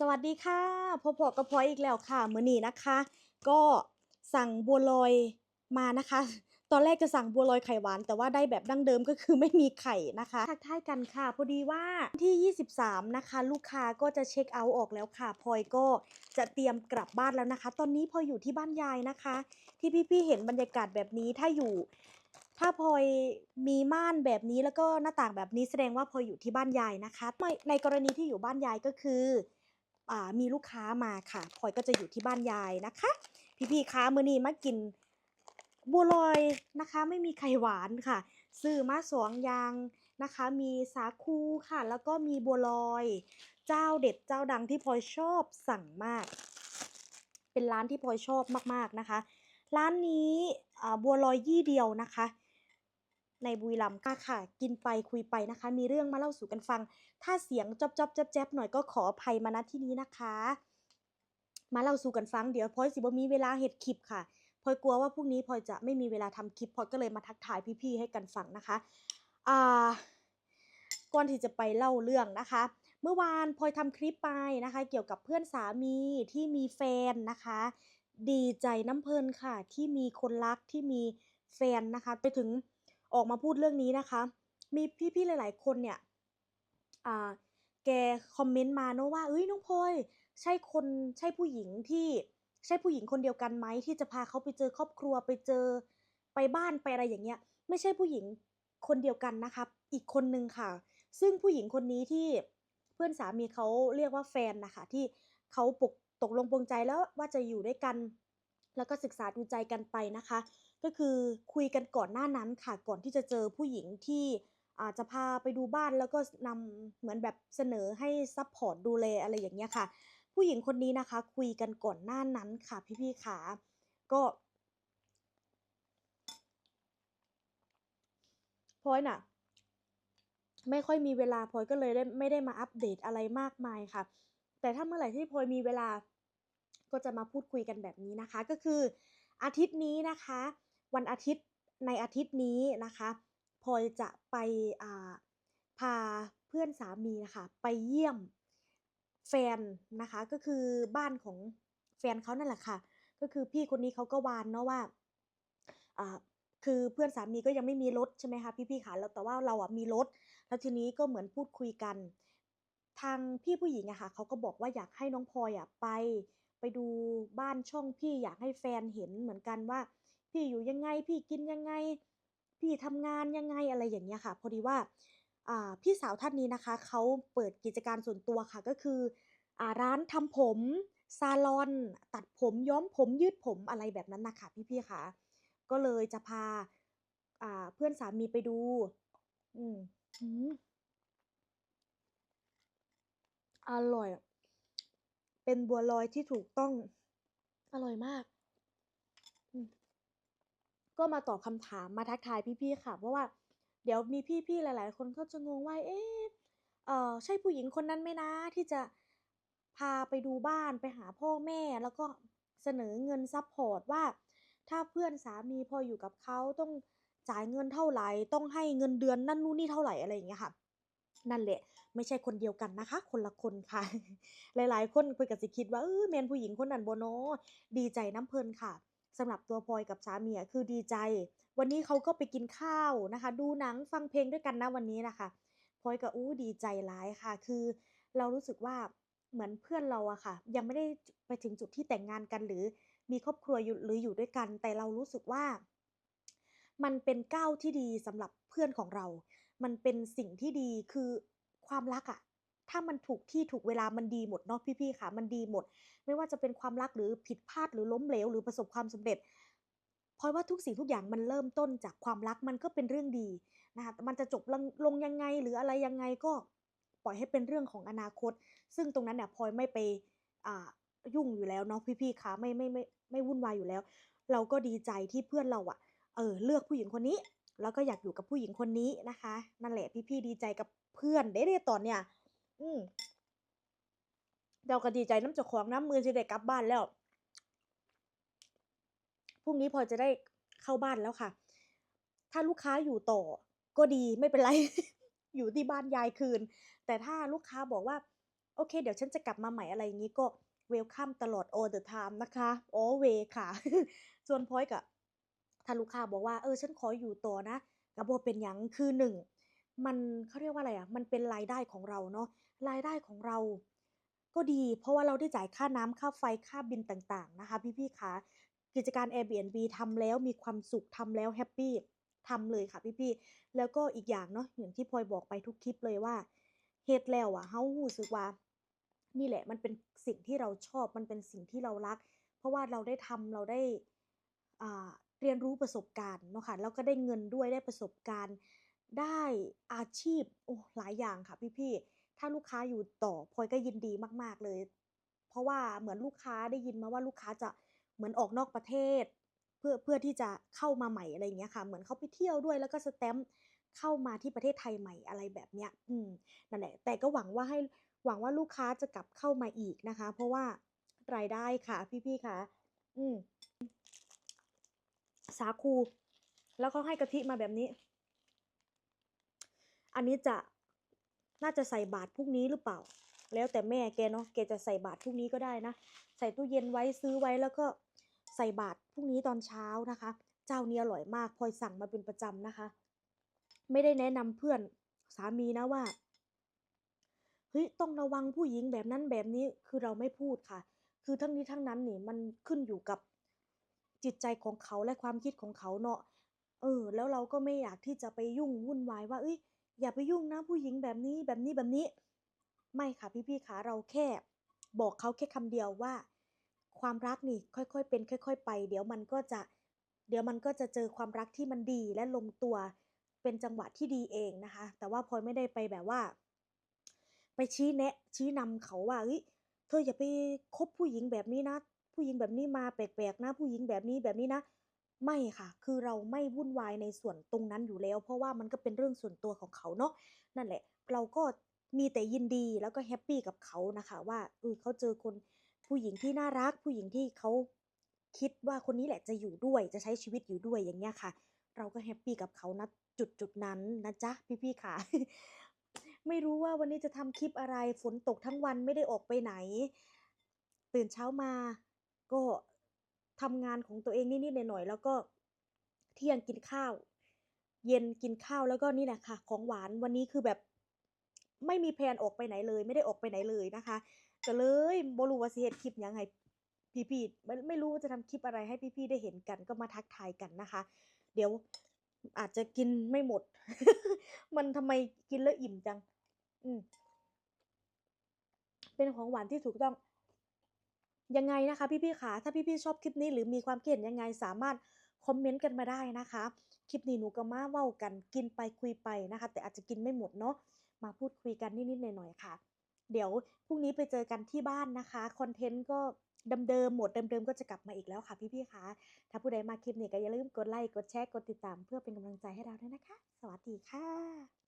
สวัสดีค่ะพบกับพลอยอีกแล้วค่ะมื้อนี้นะคะ ก็สั่งบัวลอยมานะคะ ตอนแรกจะสั่งบัวลอยไข่หวาน แต่ว่าได้แบบดั้งเดิมก็คือไม่มีไข่นะคะ ทักทายกันค่ะ พอดีว่าที่ 23 นะคะ ลูกค้าก็จะเช็คเอาท์ออกแล้วค่ะพลอยก็จะเตรียมกลับบ้านแล้วนะคะ ตอนนี้พลอยอยู่ที่บ้านยายนะคะ ที่พี่ๆเห็นบรรยากาศแบบนี้ถ้าอยู่ถ้าพลอยมีม่านแบบนี้แล้วก็หน้าต่างแบบนี้แสดงว่าพลอยอยู่ที่บ้านยายนะคะในกรณีที่อยู่บ้านยายก็คือ มีลูกค้ามาค่ะพลอยก็จะอยู่ที่บ้านยายนะคะ พี่ๆคะมื้อนี้มากินบัวลอยนะคะ ไม่มีไข่หวานค่ะ ซื้อมาสองอย่างนะคะ มีสาคูค่ะ แล้วก็มีบัวลอย เจ้าเด็ดเจ้าดังที่พลอยชอบสั่งมาก เป็นร้านที่พลอยชอบมากๆนะคะ ร้านนี้บัวลอยยี่เดียวนะคะ ในบุรีรัมย์ค่ะค่ะ กินไปคุยไปนะคะ มีเรื่องมาเล่าสู่กันฟัง ถ้าเสียงจอบจอบแจ๊บแจ๊บหน่อยก็ขออภัยมาณที่นี้นะคะ มาเล่าสู่กันฟังเดี๋ยวพลอยสิบ่มีเวลาเฮ็ดคลิปค่ะพลอยกลัวว่าพรุ่งนี้พลอยจะไม่มีเวลาทำคลิปพลอยก็เลยมาทักทายพี่ๆให้กันฟังนะคะอ่าก่อนที่จะไปเล่าเรื่องนะคะ เมื่อวานพลอยทำคลิปไปนะคะ เกี่ยวกับเพื่อนสามีที่มีแฟนนะคะ ดีใจน้ำเพลินค่ะ ที่มีคนรักที่มีแฟนนะคะ ไปถึง ออกมาพูดเรื่องนี้นะคะ มีพี่ๆหลาย ๆ คนเนี่ยแกคอมเมนต์มาเนอะว่าเอ้ยน้องพลอยใช่คนใช่ผู้หญิงที่ใช่ผู้หญิงคนเดียวกันไหมที่จะพาเขาไปเจอครอบครัวไปเจอไปบ้านไปอะไรอย่างเงี้ย ไม่ใช่ผู้หญิงคนเดียวกันนะคะอีกคนนึงค่ะ ซึ่งผู้หญิงคนนี้ที่เพื่อนสามีเขาเรียกว่าแฟนนะคะที่เขาปกตกลงปรงใจแล้วว่าจะอยู่ด้วยกัน แล้วก็ศึกษาดูใจกันไปนะคะ ก็คือคุยกันก่อนหน้านั้นค่ะ ก่อนที่จะเจอผู้หญิงที่อาจจะพาไปดูบ้านแล้วก็นำเหมือนแบบเสนอให้ซัพพอร์ตดูแลอะไรอย่างเงี้ยค่ะ ผู้หญิงคนนี้นะคะ คุยกันก่อนหน้านั้นค่ะ พี่ๆขาก็พลอยน่ะ ไม่ค่อยมีเวลาพลอยก็เลยไไม่ได้มาอัปเดตอะไรมากมายค่ะ แต่ถ้าเมื่อไหร่ที่พลอยมีเวลา ก็จะมาพูดคุยกันแบบนี้นะคะ ก็คืออาทิตย์นี้นะคะ วันอาทิตย์ในอาทิตย์นี้นะคะพลอยจะไปาพาเพื่อนสามีนะคะไปเยี่ยมแฟนนะคะ ก็คือบ้านของแฟนเขานั่นแหละค่ะ ก็คือพี่คนนี้เขาก็วานเนาะว่าคือเพื่อนสามีก็ยังไม่มีรถใช่ไหมคะพี่ๆคะแล้วแต่ว่าเราอะมีรถ แล้วทีนี้ก็เหมือนพูดคุยกัน ทางพี่ผู้หญิงอะค่ะเขาก็บอกว่าอยากให้น้องพลอยอะไป ไปดูบ้านช่องพี่อยากให้แฟนเห็นเหมือนกันว่า พี่อยู่ยังไงพี่กินยังไง พี่ทำงานยังไงอะไรอย่างเงี้ยค่ะ พอดีว่าพี่สาวท่านนี้นะคะเขาเปิดกิจการส่วนตัวค่ะก็คืออร้านทำผมซาลอน ตัดผมย้อมผมยืดผมอะไรแบบนั้นนะคะพี่ๆค่ะก็เลยจะพาาเพื่อนสามีไปดู อืมอร่อย เป็นบัวลอยที่ถูกต้องอร่อยมากอืมก็มาตอบคำถามมาทักทายพี่ๆค่ะ เพราะว่าเดี๋ยวมีพี่ๆหลาย ๆ คนก็จะงงว่าเอ๊ะเอ่อใช่ผู้หญิงคนนั้นไหมนะ ที่จะพาไปดูบ้านไปหาพ่อแม่แล้วก็เสนอเงินซัพพอร์ตว่า ถ้าเพื่อนสามีพออยู่กับเขาต้องจ่ายเงินเท่าไหร่ ต้องให้เงินเดือนนั่นนู่นนี่เท่าไหร่อะไรอย่างเงี้ยค่ะ นั่นแหละ ไม่ใช่คนเดียวกันนะคะ คนละคนค่ะ หลายๆ คนเพิ่นก็สิคิดว่าเออแม่นผู้หญิงคนนั้นโบ่เนดีใจน้ำเพลินค่ะสำหรับตัวพลอยกับสามีอะคือดีใจ วันนี้เขาก็ไปกินข้าวนะคะ ดูหนังฟังเพลงด้วยกันนะวันนี้นะคะพลอยก็อู้ดีใจหลายค่ะ คือเรารู้สึกว่าเหมือนเพื่อนเราอะค่ะ ยังไม่ได้ไปถึงจุดที่แต่งงานกันหรือมีครอบครัวหรืออยู่ด้วยกัน แต่เรารู้สึกว่า มันเป็นก้าวที่ดีสำหรับเพื่อนของเรา มันเป็นสิ่งที่ดีคือความรักอะถ้ามันถูกที่ถูกเวลามันดีหมดเนาะพี่ๆค่ะ มันดีหมด ไม่ว่าจะเป็นความรักหรือผิดพลาดหรือล้มเหลวหรือประสบความสำเร็จพลอยว่าทุกสิ่งทุกอย่างมันเริ่มต้นจากความรักมันก็เป็นเรื่องดีนะคะมันจะจบลงลงยังไงหรืออะไรยังไงก็ปล่อยให้เป็นเรื่องของอนาคต ซึ่งตรงนั้นเนี่ยพลอยไม่ไปยุ่งอยู่แล้วเนาะพี่ๆค่ะไม่ไม่ไม่ไม่วุ่นวายอยู่แล้ว เราก็ดีใจที่เพื่อนเราอะเออเลือกผู้หญิงคนนี้ แล้วก็อยากอยู่กับผู้หญิงคนนี้นะคะนั่นแหละพี่ๆดีใจกับเพื่อนเด้เด้ตอนเนี้ยอืมเราก็ดีใจน้ำเจ้าของน้ำมือสิได้กลับบ้านแล้วพรุ่งนี้พอจะได้เข้าบ้านแล้วค่ะ ถ้าลูกค้าอยู่ต่อ ก็ดีไม่เป็นไร อยู่ที่บ้านยายคืน แต่ถ้าลูกค้าบอกว่า โอเค เดี๋ยวฉันจะกลับมาใหม่อะไรอย่างงี้ก็เวลคัมตลอด all the time นะคะ always ค่ะ ส่วนพอยก็ ถ้าลูกค้าบอกว่าเออฉันขออยู่ต่อนะก็บ่เป็นหยังคือ1มันเขาเรียกว่าอะไรอะมันเป็นรายได้ของเราเนาะรายได้ของเรา ก็ดี เพราะว่าเราได้จ่ายค่าน้ำค่าไฟค่าบิลต่างๆนะคะ พี่ๆขากิจการ Airbnb ทำแล้วมีความสุขทำแล้วแฮปปี้ทำเลยค่ะพี่ๆแล้วก็อีกอย่างเนาะอย่างที่พลอยบอกไปทุกคลิปเลยว่าเฮ็ดแล้วอะเรารู้สึกว่า นี่แหละมันเป็นสิ่งที่เราชอบมันเป็นสิ่งที่เรารัก เพราะว่าเราได้ทำเราได้อ่า เรียนรู้ประสบการณ์เนาะค่ะแล้วก็ได้เงินด้วยได้ประสบการณ์ ได้อาชีพโอ้หลายอย่างค่ะพี่ๆถ้าลูกค้าอยู่ต่อพลอยก็ยินดีมาก ๆเลย เพราะว่าเหมือนลูกค้าได้ยินมาว่าลูกค้าจะเหมือนออกนอกประเทศ เพื่อเพื่อที่จะเข้ามาใหม่อะไรอย่างเงี้ยค่ะ เหมือนเขาไปเที่ยวด้วยแล้วก็สแตมป์เข้ามาที่ประเทศไทยใหม่อะไรแบบเนี้ยอืมนั่นแหละแต่ก็หวังว่าให้หวังว่าลูกค้าจะกลับเข้ามาอีกนะคะ เพราะว่ารายได้ค่ะพี่ๆขาอืม สาคู แล้วเขาให้กะทิมาแบบนี้ อันนี้จะน่าจะใส่บาตรพรุ่งนี้หรือเปล่า แล้วแต่แม่แกเนาะแกจะใส่บาตรพรุ่งนี้ก็ได้นะ ใส่ตู้เย็นไว้ซื้อไว้แล้วก็ใส่บาตรพรุ่งนี้ตอนเช้านะคะ เจ้านี้อร่อยมากพลอยสั่งมาเป็นประจำนะคะ ไม่ได้แนะนำเพื่อนสามีนะว่าเฮ้ยต้องระวังผู้หญิงแบบนั้นแบบนี้คือเราไม่พูดค่ะ คือทั้งนี้ทั้งนั้นนี่มันขึ้นอยู่กับ จิตใจของเขาและความคิดของเขาเนาะเออ แล้วเราก็ไม่อยากที่จะไปยุ่งวุ่นวายว่าเฮ้ยอย่าไปยุ่งนะผู้หญิงแบบนี้แบบนี้แบบนี้ ไม่ค่ะพี่ๆขาเราแค่ บอกเขาแค่คำเดียวว่า ความรักนี่ค่อยๆเป็น ค่อย ๆ ไป เดี๋ยวมันก็จะ เดี๋ยวมันก็จะเจอความรักที่มันดีและลงตัวเป็นจังหวะที่ดีเองนะคะ แต่ว่าพลอยไม่ได้ไปแบบว่า ไปชี้แนะ ชี้นำเขาว่าเฮ้ยเธออย่าไปคบผู้หญิงแบบนี้นะ ผู้หญิงแบบนี้มาแปลกๆนะ ผู้หญิงแบบนี้แบบนี้นะ ไม่ค่ะ คือเราไม่วุ่นวายในส่วนตรงนั้นอยู่แล้ว เพราะว่ามันก็เป็นเรื่องส่วนตัวของเขาเนาะนั่นแหละ เราก็มีแต่ยินดีแล้วก็แฮปปี้กับเขานะคะว่าเออเขาเจอคนผู้หญิงที่น่ารัก ผู้หญิงที่เขาคิดว่าคนนี้แหละจะอยู่ด้วยจะใช้ชีวิตอยู่ด้วยอย่างเงี้ยค่ะ เราก็แฮปปี้กับเขาณจุดๆนั้นนะจ๊ะพี่ๆขาไม่รู้ว่าวันนี้จะทำคลิปอะไรฝนตกทั้งวันไม่ได้ออกไปไหน ตื่นเช้ามา ก็ทำงานของตัวเองนิดๆหน่อยๆแล้วก็เที่ยงกินข้าว เย็นกินข้าวแล้วก็นี่แหละค่ะ ของหวานวันนี้คือแบบไม่มีแพลนออกไปไหนเลย ไม่ได้ออกไปไหนเลยนะคะก็เลยบรูว่าสิเฮ็ดคลิปยังให้พี่ๆไม่ไม่รู้ว่าจะทำคลิปอะไรให้พี่ๆได้เห็นกัน ก็มาทักทายกันนะคะ เดี๋ยวอาจจะกินไม่หมด มันทำไมกินแล้วอิ่มจัง อืมเป็นของหวานที่ถูกต้อง ยังไงนะคะพี่ๆขาถ้าพี่ๆชอบคลิปนี้หรือมีความคิดเห็นยังไงสามารถคอมเมนต์กันมาได้นะคะ คลิปนี้หนูก็มาเว้ากันกินไปคุยไปนะคะ แต่อาจจะกินไม่หมดเนาะมาพูดคุยกันนิดๆหน่อยๆค่ะ เดี๋ยวพรุ่งนี้ไปเจอกันที่บ้านนะคะคอนเทนต์ก็เดิมๆหมดเดิมๆก็จะกลับมาอีกแล้วค่ะพี่ๆขาถ้าผู้ใดมักคลิปนี้ก็อย่าลืมกดไลก์กดแชร์กดติดตาม เพื่อเป็นกำลังใจให้เราด้วยนะคะ สวัสดีค่ะ